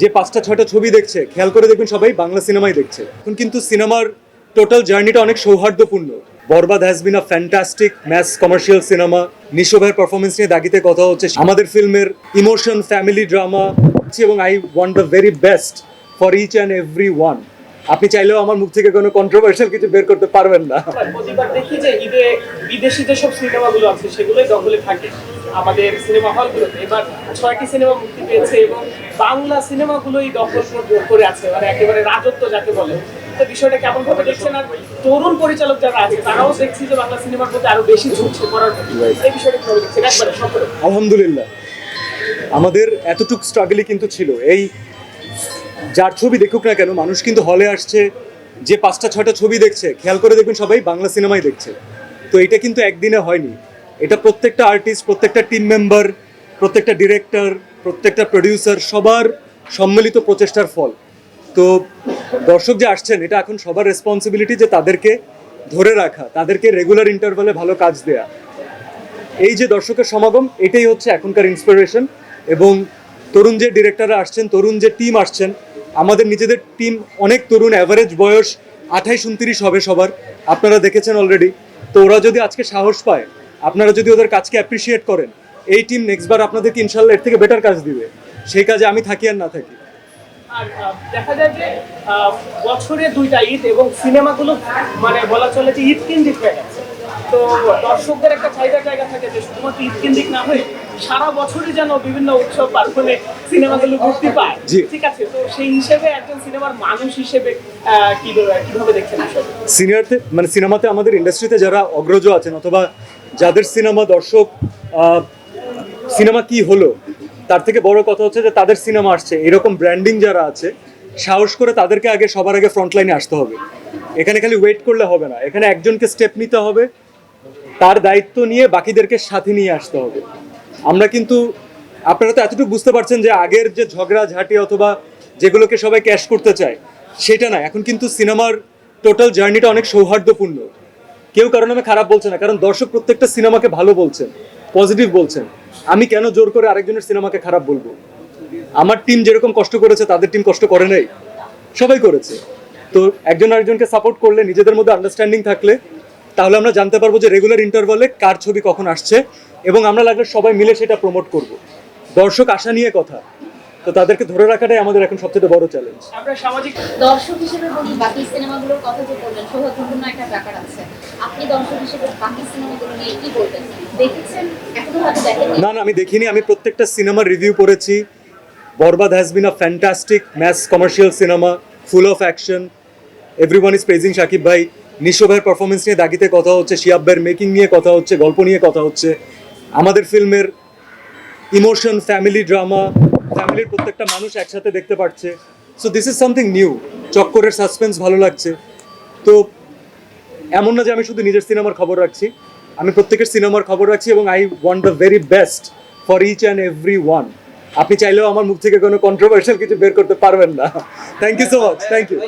যে পাঁচটা, ছয়টা ছবি দেখছে, খেয়াল করে দেখবেন সবাই, বাংলা সিনেমাই দেখছে। এখন কিন্তু সিনেমার টোটাল জার্নিটা অনেক সৌহার্দ্যপূর্ণ। Borbaad has been a fantastic mass commercial cinema নিশোভের performance নিয়ে দাগিতে কথা হচ্ছে। আমাদের ফিল্মের ইমোশন ফ্যামিলি ড্রামা এবং I want the very best for each and every one আপনি চাইলেও আমার মুখ থেকে কোনো কন্ট্রোভার্সিয়াল কিছু বের করতে পারবেন না। প্রতিবার দেখি যে ঈদে বিদেশি যেসব সিনেমাগুলো আছে সেগুলোই দখলে থাকে। আমাদের সিনেমা হলগুলোতে এবার ছয়টি সিনেমা মুক্তি পেয়েছে এবং বাংলা সিনেমাগুলোই দখল করে- করে আছে মানে একেবারে রাজত্ব যাকে বলে। তো বিষয়টা কেমন ভাবে দেখছেন? আর তরুণ পরিচালক যারা আছে তারাও দেখছি যে বাংলা সিনেমার প্রতি আরও বেশি ঝুঁকছে করার এই বিষয়টা কীভাবে দেখছেন? একবারে সকলে আলহামদুলিল্লাহ। আমাদের এতটুক স্ট্রাগলই কিন্তু ছিল। এই যার ছবি দেখুক না কেন, মানুষ কিন্তু হলে আসছে, যে পাঁচটা, ছয়টা ছবি দেখছে, খেয়াল করে দেখবেন সবাই বাংলা সিনেমাই দেখছে। তো এটা কিন্তু একদিনে হয়নি। এটা প্রত্যেকটা আর্টিস্ট প্রত্যেকটা টিম মেম্বার প্রত্যেকটা ডিরেক্টর প্রত্যেকটা প্রডিউসার সবার সম্মিলিত প্রচেষ্টার ফল। তো দর্শক যে আসছেন, এটা এখন সবার রেসপন্সিবিলিটি যে তাদেরকে ধরে রাখা, তাদেরকে রেগুলার ইন্টারভালে ভালো কাজ দেয়া। এই যে দর্শকের সমাগম, এটাই হচ্ছে এখনকার ইন্সপিরেশন এবং তরুণ যে ডিরেক্টররা আসছেন, তরুণ যে টিম আসছেন, আমাদের নিজেদের টিম অনেক তরুণ অ্যাভারেজ বয়স আঠাইশ, উনত্রিশ হবে সবার। আপনারা দেখেছেন অলরেডি তো ওরা যদি আজকে সাহস পায়, আপনারা যদি ওদের কাজকে অ্যাপ্রিসিয়েট করেন, এই টিম নেক্সট বার আপনাদেরকে ইনশাল্লাহ এর থেকে বেটার কাজ দিবে। সেই কাজে আমি থাকি আর না থাকি। দেখা যায় যে বছরে দুইটা ঈদ এবং সিনেমাগুলো মানে বলা চলে যে ঈদ কেন্দ্রিক হয়ে গেছে। তো দর্শকদের একটা চাহিদার জায়গা থাকে যে শুধুমাত্র ঈদ কেন্দ্রিক না হয়ে সারা বছরই যেন বিভিন্ন উৎসব পার্বণে সিনেমাগুলো মুক্তি পায়। ঠিক আছে তো সেই হিসেবে একজন সিনেমার মানুষ হিসেবে কীভাবে দেখছেন সিনিয়রতে মানে সিনেমাতে আমাদের ইন্ডাস্ট্রিতে যারা অগ্রজ আছেন অথবা যাদের সিনেমা দর্শক সিনেমা কি হলো তার থেকে বড় কথা হচ্ছে যে তাদের সিনেমা আসছে। এরকম ব্র্যান্ডিং যারা আছে সাহস করে তাদেরকে আগে সবার আগে ফ্রন্ট লাইনে আসতে হবে। এখানে খালি ওয়েট করলে হবে না। এখানে একজনকে স্টেপ নিতে হবে তার দায়িত্ব নিয়ে বাকিদেরকে সাথে নিয়ে আসতে হবে। আমরা কিন্তু, আপনারা তো এতটুকু বুঝতে পারছেন যে আগের যে ঝগড়া ঝাঁটি অথবা যেগুলোকে সবাই ক্যাশ করতে চায়, সেটা না। এখন কিন্তু সিনেমার টোটাল জার্নিটা অনেক সৌহার্দ্যপূর্ণ। কেউ কারও নামে খারাপ বলছে না, কারণ দর্শক প্রত্যেকটা সিনেমাকে ভালো বলছেন, পজিটিভ বলছেন। আমি কেন জোর করে আরেকজনের সিনেমাকে খারাপ বলব? আমার টিম যেরকম কষ্ট করেছে, তাদের টিম কষ্ট করে নাই। সবাই করেছে। তো একজন আরেকজনকে সাপোর্ট করলে, নিজেদের মধ্যে আন্ডারস্ট্যান্ডিং থাকলে তাহলে আমরা জানতে পারব যে রেগুলার ইন্টারভালে কার ছবি কখন আসছে এবং আমরা লাগলে সবাই মিলে সেটা প্রমোট করব। দর্শক আশা নিয়ে কথা। তো তাদেরকে ধরে রাখাটাই আমাদের এখন সবচেয়ে বড় চ্যালেঞ্জ আমরা সামাজিক দর্শক হিসেবে বলি বাকি সিনেমাগুলোর কথা যে বললেন সৌভাগ্যপূর্ণ একটা ব্যাপার আছে। আপনি দর্শক হিসেবে বাকি সিনেমাগুলো নিয়ে কি বলবেন? দেখেছেন? এখনও হয়তো দেখেননি। না না আমি দেখিনি। আমি প্রত্যেকটা সিনেমার রিভিউ করেছি Borbaad has been a fantastic mass commercial cinema full of action every one is praising Shakib ভাই। নিশো ভাইয়ের পারফরমেন্স নিয়ে দাগিতে কথা হচ্ছে, শিয়াব ভাইয়ের মেকিং নিয়ে কথা হচ্ছে, গল্প নিয়ে কথা হচ্ছে। আমাদের ফিল্মের ইমোশন ফ্যামিলি ড্রামা ফ্যামিলির প্রত্যেকটা মানুষ একসাথে দেখতে পাচ্ছে so this is something new চক্করের suspense ভালো লাগছে। তো এমন না যে আমি শুধু নিজের সিনেমার খবর রাখছি। আমি প্রত্যেকের সিনেমার খবর রাখছি এবং I want the very best for each and every one আপনি চাইলেও আমার মুখ থেকে কোনো কন্ট্রোভার্সিয়াল কিছু বের করতে পারবেন না। Thank you so much thank you